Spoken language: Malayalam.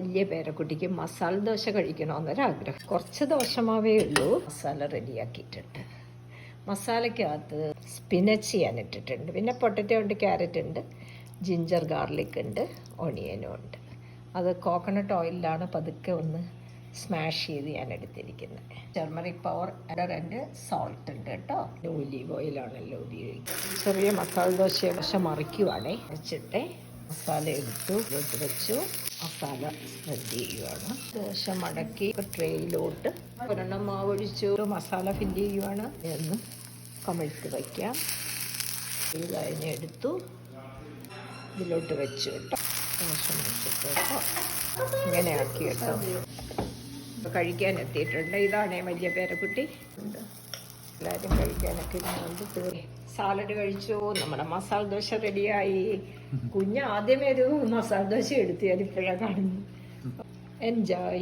വലിയ പേരക്കുട്ടിക്ക് മസാല ദോശ കഴിക്കണമെന്നൊരാഗ്രഹം. കുറച്ച് ദോശമാവേ ഉള്ളൂ. മസാല റെഡിയാക്കിയിട്ടുണ്ട്. മസാലയ്ക്കകത്ത് സ്പിനച്ച് ഞാൻ ഇട്ടിട്ടുണ്ട്. പിന്നെ പൊട്ടറ്റോ ഉണ്ട് ക്യാരറ്റ് ഉണ്ട് ജിഞ്ചർ ഗാർലിക് ഉണ്ട് ഒണിയനും ഉണ്ട്. അത് കോക്കനട്ട് ഓയിലിലാണ് പതുക്കെ ഒന്ന് സ്മാഷ് ചെയ്ത് ഞാൻ എടുത്തിരിക്കുന്നത്. ടെർമറിക് പവർ ആൻഡ് സോൾട്ട് ഉണ്ട് കേട്ടോ. ഒലീവ് ഓയിലാണല്ലോ ഉപയോഗിക്കുന്നത്. ചെറിയ മസാല ദോശ പക്ഷെ മറിക്കുവാണേ. വെച്ചിട്ട് മസാല എടുത്തു ഇതിലോട്ട് വെച്ചു. മസാല സ്പ്രെഡ് ചെയ്യുവാണ്. ദോശ മടക്കി ട്രേയിലോട്ട് ഒരെണ്ണം മാവൊഴിച്ചു. മസാല ഫില്ല് ചെയ്യുവാണ്. എന്ന് കമിഴ്ത്ത് വയ്ക്കാം. ഇത് കഴിഞ്ഞെടുത്തു ഇതിലോട്ട് വെച്ചു കേട്ടോ. ദോശ മടിച്ചിട്ട് കേട്ടോ ഇങ്ങനെ ആക്കി കേട്ടോ കഴിക്കാൻ എത്തിയിട്ടുണ്ട്. ഇതാണേ വലിയ പേരക്കുട്ടി. ഉണ്ട് എല്ലാവരും കഴിക്കാനൊക്കെ ഇരുന്നുകൊണ്ട് സാലഡ് കഴിച്ചു നമ്മുടെ മസാല ദോശ റെഡിയായി. കുഞ്ഞ് ആദ്യമേ ഒരു മസാല ദോശ എടുത്തു ഞാൻ ഇപ്പോഴാണ് കാണുന്നു എൻജോയ്